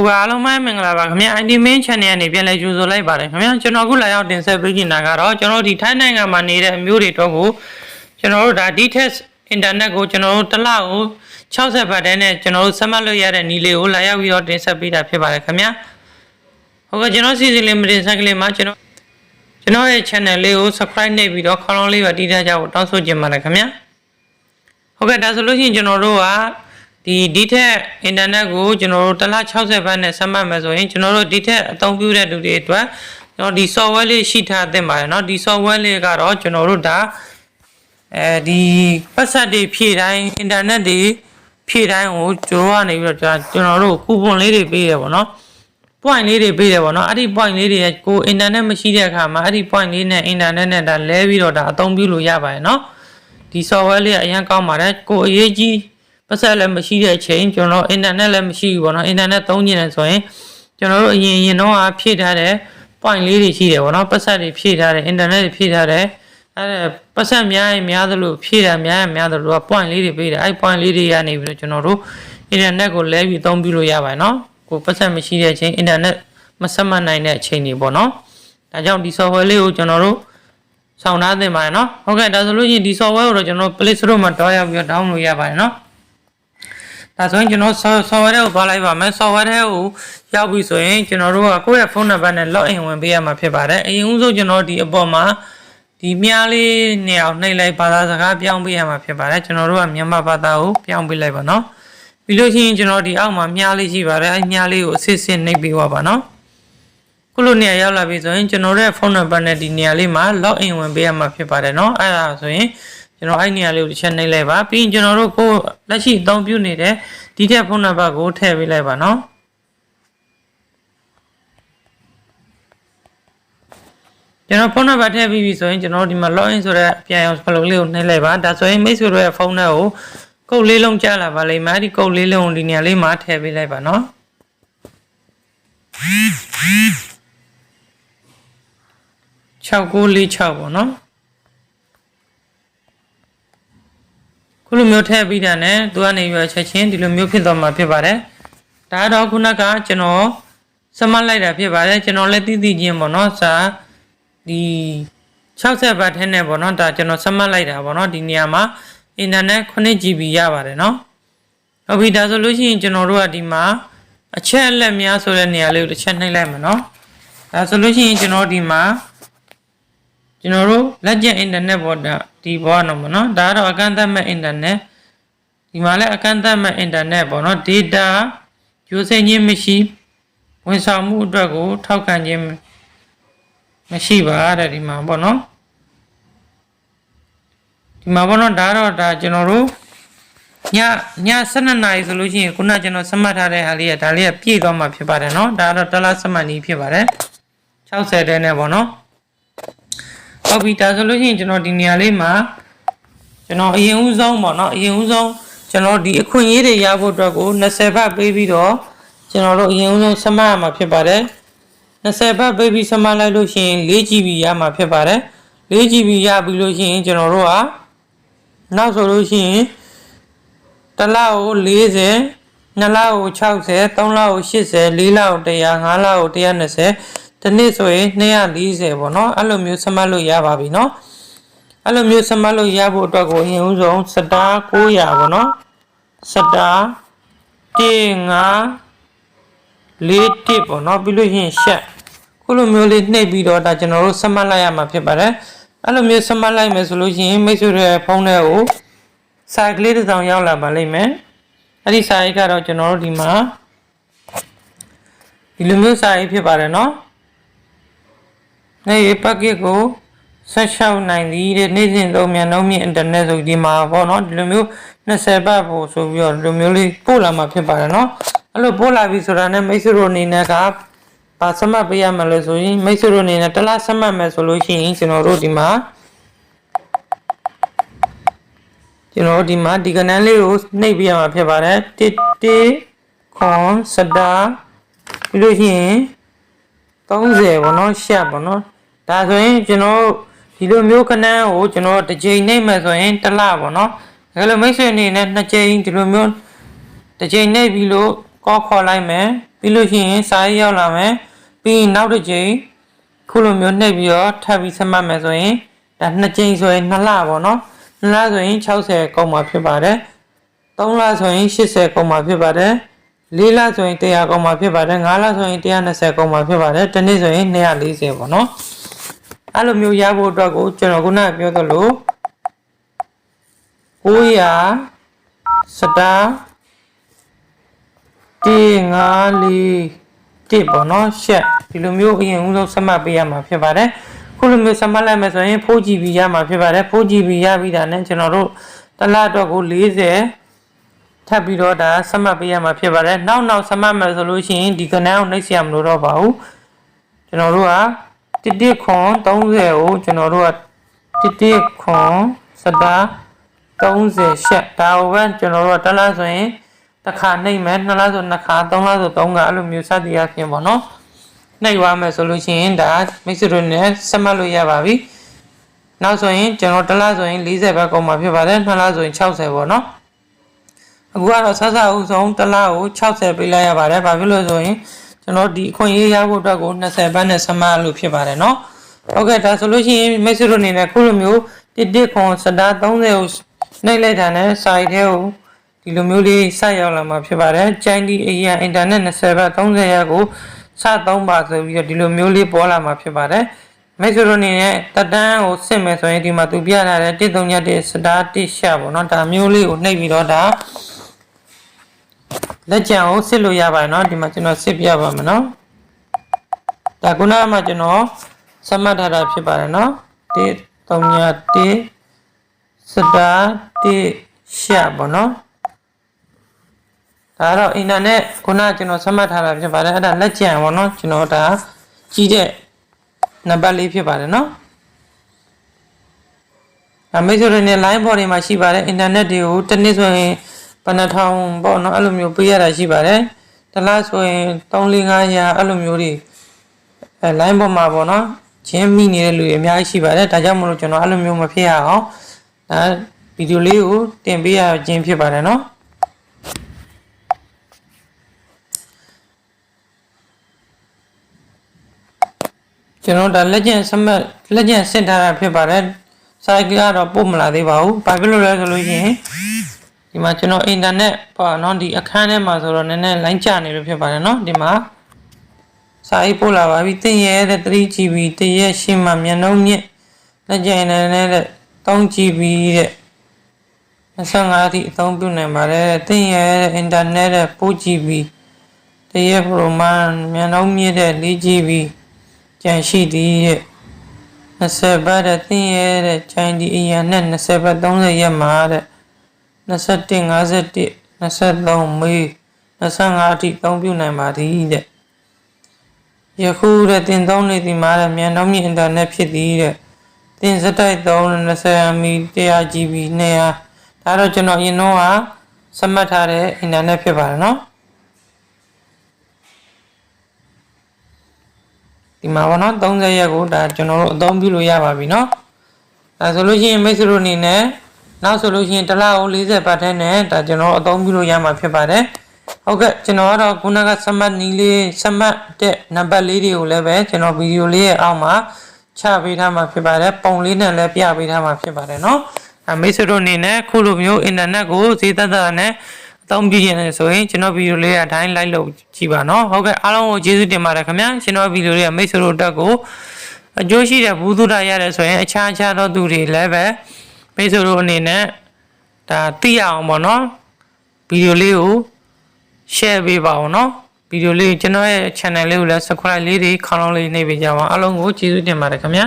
ဟုတ်ကဲ့အားလုံးပဲမင်္ဂလာပါခင်ဗျာ ID main channel ကနေပြန်လည်ကြိုဆိုလိုက်ပါတယ်ခင်ဗျာကျွန်တော်အခုလာရောက်တင်ဆက်ပေးချင်တာကတော့ကျွန်တော်ဒီထိုင်းနိုင်ငံမှာနေတဲ့အမျိုးတွေတော့ကိုကျွန်တော်တို့ဒါ DTS internet ကိုကျွန်တော်တို့တစ်လကို60ဘတ်တန်းနဲ့ကျွန်တော်တို့ဆက်မှတ်လို့ရတဲ့နီလေးကိုလာရောက်ပြီးတော့တင်ဆက်ပေးတာဖြစ်ပါတယ်ခင်ဗျာဟုတ်ကဲ့ကျွန်တော်စီစဉ်လေးမတင်ဆက်ကလေးမှာကျွန်တော်ကျွန်တော်ရဲ့ channel လေးကို subscribe နှိပ်ပြီးတော့ခေါင်းလုံးလေးပါတီးထားကြဖို့တောင်းဆိုချင်ပါတယ်ခင်ဗျာဟုတ်ကဲ့ဒါဆိုလို့ရှိရင်ကျွန်တော်တို့က ဒီဒီထက်အင်တာနက်ကိုကျွန်တော်တို့တစ်လ60ဘတ်နဲ့ဆက်မှတ်မယ်ဆိုရင်ကျွန်တော်တို့ဒီထက်အသုံးပြုတဲ့လူတွေအတွက်ကျွန်တော်ဒီ software လေးရှိထားသင့်ပါတယ်เนาะဒီ software လေးကတော့ကျွန်တော်တို့ဒါအဲဒီပတ်ဆက်တွေဖြည့်တိုင်းအင်တာနက်တွေဖြည့်တိုင်းကိုကျွန်တော်ကနေပြီးတော့ကျွန်တော်တို့ကူပွန်လေးတွေပေးတယ်ပေါ့เนาะ point လေးတွေပေးတယ်ပေါ့เนาะအဲ့ဒီ point လေးတွေကကိုအင်တာနက်မရှိတဲ့အခါမှာအဲ့ဒီ point လေးနဲ့အင်တာနက်နဲ့ဒါလဲပြီးတော့ဒါအသုံးပြုလို့ရပါတယ်เนาะဒီ software လေးကအရင်ကောင်းပါတယ်ကိုအရေးကြီး ပတ်ဆက်လည်းမရှိတဲ့အချိန်ကျွန်တော်အင်တာနက်လည်းမရှိဘူးပေါ့နော်အင်တာနက်သုံးနေတယ်ဆိုရင်ကျွန်တော်တို့အရင်အရင်တော့ဖြည့်ထားတဲ့ point လေးတွေရှိတယ်ပေါ့နော်ပတ်ဆက်တွေဖြည့်ထားတယ်အင်တာနက်တွေဖြည့်ထားတယ်အဲ့ဒါပတ်ဆက်များရင်များသလိုဖြည့်တာများရင်များသလိုက point လေးတွေပေးတယ်အဲ့ point လေးတွေကနေပြီးတော့ကျွန်တော်တို့အင်တာနက်ကိုလဲပြီးအသုံးပြုလို့ရပါတယ်နော်ကိုပတ်ဆက်မရှိတဲ့အချိန်အင်တာနက်မဆက်မနိုင်တဲ့အချိန်တွေပေါ့နော်ဒါကြောင့်ဒီ software လေးကိုကျွန်တော်တို့ဆောင်ထားသင့်ပါတယ်နော်ဟုတ်ကဲ့ဒါဆိုလို့ရှိရင်ဒီ software ကိုတော့ကျွန်တော် Play Store မှာတွားရောက်ပြီးတော့ download ရပါတယ်နော် ဒါဆိုရင်ကျွန်တော် software တွေကိုပါလိုက်ပါမယ် software တွေကိုရောက်ပြီဆိုရင်ကျွန်တော်တို့ကကိုယ့်ရဲ့ဖုန်းနံပါတ်နဲ့ login ဝင်ပေးရမှာဖြစ်ပါတယ်အရင်ဦးဆုံးကျွန်တော်ဒီအပေါ်မှာဒီမြားလေးနေအောင်နှိပ်လိုက်ဘာသာစကားပြောင်းပေးရမှာဖြစ်ပါတယ်ကျွန်တော်တို့ကမြန်မာဘာသာကိုပြောင်းပေးလိုက်ပါနော်ပြီးလို့ရှိရင်ကျွန်တော်ဒီအောက်မှာမြားလေးရှိပါတယ်အဲမြားလေးကိုအစစ်စစ်နှိပ်ပေးပါပါနော်ခုလိုနေရာရောက်လာပြီဆိုရင်ကျွန်တော်ရဲ့ဖုန်းနံပါတ်နဲ့ဒီနေရာလေးမှာ login ဝင်ပေးရမှာဖြစ်ပါတယ်နော်အဲ့ဒါဆိုရင် ကျွန်တော်အဲ့နေရာလေးကိုတစ်ချက်နှိပ်လိုက်ပါပြီးရင်ကျွန်တော်တို့ကိုလက်ရှိအသုံးပြုနေတဲ့ဒီထက်ဖုန်းနံပါတ်ကိုထည့်ပေးလိုက်ပါနော်ကျွန်တော်ဖုန်းနံပါတ်ထည့်ပြီးပြီဆိုရင်ကျွန်တော်ဒီမှာ login ဆိုတဲ့ပြန်အောင်ဖလုံလေးကိုနှိပ်လိုက်ပါဒါဆိုရင်မိတ်ဆွေတို့ရဲ့ဖုန်းနံပါတ်ကိုကုတ်လေးလုံးကြားလာပါလိမ့်မယ်ဒီကုတ်လေးလုံးဒီနေရာလေးမှာထည့်ပေးလိုက်ပါနော်6946ပေါ့နော် ခုလိုမျိုးထည့်ပြီးတာနဲ့သူကနေရွယ်ချက်ချင်းဒီလိုမျိုးဖြစ်သွားမှာဖြစ်ပါတယ်ဒါတော့ခုနကကျွန်တော်စမတ်လိုက်တာဖြစ်ပါတယ်ကျွန်တော်လည်းသိသိချင်းပေါ့နော်စာဒီ60ဘတ်ထဲနဲ့ပေါ့နော်ဒါကျွန်တော်စမတ်လိုက်တာပေါ့နော်ဒီနေရာမှာအင်တာနက် 9GB ရပါတယ်နော်ဟုတ်ပြီဒါဆိုလို့ရှိရင်ကျွန်တော်တို့ကဒီမှာအချက်အလက်များဆိုတဲ့နေရာလေးကိုတစ်ချက်နှိပ်လိုက်မယ်နော်ဒါဆိုလို့ရှိရင်ကျွန်တော်ဒီမှာ ကျွန်တော်တို့လက်ကျန်အင်တာနက်ပေါ်တာဒီဘောနော်မနော်ဒါကတော့အကန့်အသတ်မဲ့အင်တာနက်ဒီမှာလည်းအကန့်အသတ်မဲ့အင်တာနက်ပေါ့နော် data ယူဆခြင်းမရှိဝန်ဆောင်မှုအတွက်ကိုထောက်ခံခြင်းမရှိပါတဲ့ဒီမှာပေါ့နော်ဒီမှာပေါ့နော်ဒါတော့ဒါကျွန်တော်တို့ညည12နာရီဆိုလို့ရှိရင်ခုနကျွန်တော်စမှတ်ထားတဲ့ဟာလေးကဒါလေးကပြည့်သွားမှာဖြစ်ပါတယ်เนาะဒါတော့တလားစမှတ်နည်းဖြစ်ပါတယ်60တဲနဲ့ပေါ့နော် ဟုတ်ပြီဒါဆိုလို့ရှိရင်ကျွန်တော်ဒီနေရာလေးမှာကျွန်တော်အရင်ဦးဆုံးပေါ့နော်အရင်ဦးဆုံးကျွန်တော်ဒီအခွင့်အရေးတွေရဖို့အတွက်ကို20ဘတ်ပေးပြီးတော့ကျွန်တော်တို့အရင်ဦးဆုံးစမှတ်ရမှာဖြစ်ပါတယ်20ဘတ်ပေးပြီးစမှတ်လိုက်လို့ရှိရင် 4GB ရမှာဖြစ်ပါတယ် 4GB ရပြီလို့ရှိရင်ကျွန်တော်တို့ကနောက်ဆိုလို့ရှိရင်တစ်လကို40နှစ်လကို60သုံးလကို80လေးလကို100ငါးလကို120 တစ်နှစ်ဆိုရင်240ပေါ့နော်အဲ့လိုမျိုးစမှတ်လို့ရပါပြီเนาะအဲ့လိုမျိုးစမှတ်လို့ရဖို့အတွက်ကိုအရင်ဦးဆုံးစတား900ပေါ့နော်စတား15လေးတစ်ပေါ့နော်ပြီးလို့ရှိရင်ရှက်ခုလိုမျိုးလေးနှိပ်ပြီးတော့ဒါကျွန်တော်တို့စမှတ်လိုက်ရမှာဖြစ်ပါတယ်အဲ့လိုမျိုးစမှတ်လိုက်မယ်ဆိုလို့ရှိရင်မိတ်ဆွေတွေဖုန်းထဲကို site ကလေးတစ်စောင်ရောက်လာပါလိမ့်မယ်အဲ့ဒီ site ကတော့ကျွန်တော်တို့ဒီမှာဒီလိုမျိုး site ဖြစ်ပါတယ်เนาะ နေ့ပတ်ကစ်ကိုဆက်ရှောက်နိုင်သည်တဲ့နေ့စဉ်သုံးမြန်လုံးမြင့်အင်တာနက်ဆိုဒီမှာပေါ့နော်ဒီလိုမျိုး20ဘတ်ပို့ဆိုပြီးတော့ဒီလိုမျိုးလေးပို့လာမှာဖြစ်ပါတယ်နော်အဲ့လိုပို့လာပြီဆိုတာနဲ့မိတ်ဆွေတို့အနေနဲ့ကပါစမှတ်ပေးရမှာလို့ဆိုရင်မိတ်ဆွေတို့အနေနဲ့တစ်လားစမှတ်မယ်ဆိုလို့ရှိရင်ကျွန်တော်တို့ဒီမှာကျွန်တော်ဒီမှာဒီကနန်းလေးကိုနှိပ်ပြရမှာဖြစ်ပါတယ်တစ်တေခွန်စတာပြီးလို့ရှိရင် 30ပေါ့နော်ရှက်ပေါ့နော်ဒါဆိုရင်ကျွန်တော်ဒီလိုမျိုးကနန်းကိုကျွန်တော်တစ်ချိန်နှိပ်မယ်ဆိုရင်တစ်လပေါ့နော်ဒါလိုမိတ်ဆွေအနေနဲ့နှစ်ချိန်ဒီလိုမျိုးတစ်ချိန်နှိပ်ပြီးလို့ကောခေါ်လိုက်မယ်ပြီးလို့ရှိရင်စာရေးရောက်လာမယ်ပြီးရင်နောက်တစ်ချိန်ခုလိုမျိုးနှိပ်ပြီးတော့ထပ်ပြီးဆက်မှတ်မယ်ဆိုရင်ဒါနှစ်ချိန်ဆိုရင်2လပေါ့နော်2လဆိုရင်60ကုန်မှာဖြစ်ပါတယ်3လဆိုရင်80ကုန်မှာဖြစ်ပါတယ် 4လဆိုရင်100ကုန်မှာဖြစ်ပါတယ်5လဆိုရင်120ကုန်မှာဖြစ်ပါတယ်တစ်နေ့ဆိုရင်240ပေါ့နော်အဲ့လိုမျိုးရဖို့အတွက်ကိုကျွန်တော်ခုနကပြောသလို900စတာ1 5 4တစ်ပေါ့နော်ရှက်ဒီလိုမျိုးအရင်ဦးဆုံးဆက်မှတ်ပေးရမှာဖြစ်ပါတယ်ခုလိုမျိုးဆက်မှတ်လိုက်မယ်ဆိုရင် 4GB ရမှာဖြစ်ပါတယ် 4GB ရပြီးတာနဲ့ကျွန်တော်တို့တစ်လအတွက်ကို40 ထပ်ပြီးတော့ဒါဆက်မှတ်ပေးရမှာဖြစ်ပါတယ်နောက်နောက်ဆက်မှတ်မယ်ဆိုလို့ရှိရင်ဒီကနန်းကိုနှိပ်စရာမလိုတော့ပါဘူးကျွန်တော်တို့ကတစ်တစ်ခွန်30ကိုကျွန်တော်တို့ကတစ်တစ်ခွန်စတာ30ရှက်ဒါကိုပဲကျွန်တော်တို့ကတစ်လဆိုရင်တစ်ခါနှိပ်မယ်နှစ်လဆိုနှစ်ခါသုံးလဆိုသုံးခါအဲ့လိုမျိုးစသည်အဖြစ်ပေါ့နော်နှိပ်သွားမယ်ဆိုလို့ရှိရင်ဒါမိတ်ဆွေတို့နဲ့ဆက်မှတ်လို့ရပါပြီနောက်ဆိုရင်ကျွန်တော်တစ်လဆိုရင်40ပဲကုန်မှာဖြစ်ပါတယ်နှစ်လဆိုရင်60ပေါ့နော် အခုကတော့ဆက်ဆက်ဦးဆုံးတစ်လကို60ပေးလိုက်ရပါတယ်ဘာဖြစ်လို့ဆိုရင်ကျွန်တော်ဒီအခွင့်အရေးရဖို့အတွက်ကို20ဘတ်နဲ့ဆက်မှတ်လို့ဖြစ်ပါတယ်နော်ဟုတ်ကဲ့ဒါဆိုလို့ရှိရင်မိတ်ဆွေတို့အနေနဲ့ခုလိုမျိုးတစ်တစ်ခွန်စတာ30ကိုနှိပ်လိုက်တာနဲ့စာရီထဲကိုဒီလိုမျိုးလေးစရောက်လာမှာဖြစ်ပါတယ်။ကျိုင်းဒီအရာအင်တာနက်20ဘတ်30ရက်ကိုစသုံးပါဆိုပြီးတော့ဒီလိုမျိုးလေးပေါ်လာမှာဖြစ်ပါတယ်။မိတ်ဆွေတို့အနေနဲ့တက်တန်းကိုစစ်မယ်ဆိုရင်ဒီမှာသူပြထားတဲ့131စတာ1ရှာပေါ့နော်။ဒါမျိုးလေးကိုနှိပ်ပြီးတော့ဒါ လက်ကြံကိုစစ်လို့ရပါတယ်နော်။ဒီမှာကျွန်တော်စစ်ပြပါမယ်နော်။ဒါခုနကမှကျွန်တော်စမှတ်ထားတာဖြစ်ပါတယ်နော်။131စတာ1ရှာပေါ့နော်။ဒါကတော့အင်တာနက်ခုနကကျွန်တော်ဆက်မှတ်ထားတာဖြစ်ပါတယ်အဲ့ဒါလက်ကျန်ပေါ့နော်ကျွန်တော်ဒါကြီးတဲ့နံပါတ်လေးဖြစ်ပါတယ်နော်အမေဆိုရနေ line ပေါ်တွေမှာရှိပါတယ်အင်တာနက်တွေကိုတစ်နှစ်ဆိုရင် ဘယ်နှထောင်ပေါ့နော်အဲ့လိုမျိုးပေးရတာရှိပါတယ်တစ်လဆိုရင်3 4 5ရာအဲ့လိုမျိုးတွေအဲ line ပေါ်မှာပေါ့နော်ဂျင်းမိနေတဲ့လူတွေအများကြီးရှိပါတယ်ဒါကြောင့်မလို့ကျွန်တော်အဲ့လိုမျိုးမဖြစ်ရအောင်ဒါဗီဒီယိုလေးကိုတင်ပေးရခြင်းဖြစ်ပါတယ်နော်ကျွန်တော်ဒါလက်ကျန်စမတ်လက်ကျန်ဆင့်ထားတာဖြစ်ပါတယ်စာကကတော့ပို့မလာသေးပါဘူးဘာဖြစ်လို့လဲဆိုလို့ရှိရင် ဒီမှာကျွန်တော်အင်တာနက်ပေါ့နော်ဒီအခန်းထဲမှာဆိုတော့နည်းနည်းလိုင်းကျနေလို့ဖြစ်ပါတယ်နော်ဒီမှာစာရေးပို့လာပါပြီတင်ရဲတဲ့ 3GB တရက်ရှင်းမှမျက်နှုံးမြင့်လက်ကျန်နေတဲ့ 3GB တဲ့25အထိအသုံးပြုနိုင်ပါတယ်တင်ရဲတဲ့ internet တဲ့ 4GB တရက် pro မှမျက်နှုံးမြင့်တဲ့ 4GB ကြံရှိသည်တဲ့20ဘတ်တဲ့သင်ရဲ့တဲ့ချိုင်းဒီအရာနဲ့20ဘတ်30ရက်မှာတဲ့ 21 51 23မေ25အထိသုံးပြုနိုင်ပါသည်တဲ့ယခုတဲ့တင်သုံးနေသည်မှာတဲ့မြန်နှုန်းမြင့်အင်တာနက်ဖြစ်သည်တဲ့တင်စတိုက်သုံး20 MB 100 GB 200ဒါတော့ကျွန်တော်အရင်တော့ကစမှတ်ထားတဲ့အင်တာနက်ဖြစ်ပါတယ်နော်ဒီမှာပေါ့နော်30ရက်ကိုဒါကျွန်တော်တို့အသုံးပြုလို့ရပါပြီเนาะဒါဆိုလို့ရှိရင်မိတ်ဆွေတို့အနေနဲ့ နောက်ဆိုလို့ရှိရင်တစ်လကို40ဘတ်ထဲနဲ့ဒါကျွန်တော်အသုံးပြုလို့ရမှာဖြစ်ပါတယ်ဟုတ်ကဲ့ကျွန်တော်ကတော့ခုနကစမတ်နီးလေးစမတ်တဲ့နံပါတ်လေးတွေကိုလည်းပဲကျွန်တော်ဗီဒီယိုလေးရဲ့အောက်မှာချပေးထားမှာဖြစ်ပါတယ်ပုံလေးနဲ့လည်းပြပေးထားမှာဖြစ်ပါတယ်เนาะအမိတ်ဆွေတို့အနေနဲ့ခုလိုမျိုးအင်တာနက်ကိုဈေးသက်သက်နဲ့အသုံးပြုရင်ဆိုရင်ကျွန်တော်ဗီဒီယိုလေးအတိုင်းလိုက်လို့ကြည့်ပါနော်ဟုတ်ကဲ့အားလုံးကိုကျေးဇူးတင်ပါတယ်ခင်ဗျာကျွန်တော်ဗီဒီယိုလေးကမိတ်ဆွေတို့တက်ကိုအကျိုးရှိတဲ့ဘူးသူတာရတယ်ဆိုရင်အခြားအခြားသောသူတွေလည်းပဲ မိတ်ဆွေတို့အနေနဲ့ဒါသိရအောင်ပေါ့နော်ဗီဒီယိုလေးကို share ပေးပါအောင်နော်ဗီဒီယိုလေးကျွန်တော်ရဲ့ channel လေးကိုလည်း subscribe လေးတွေခေါင်းလုံးလေးနှိပ်ပေးကြပါအောင်အားလုံးကိုကျေးဇူးတင်ပါတယ်ခင်ဗျာ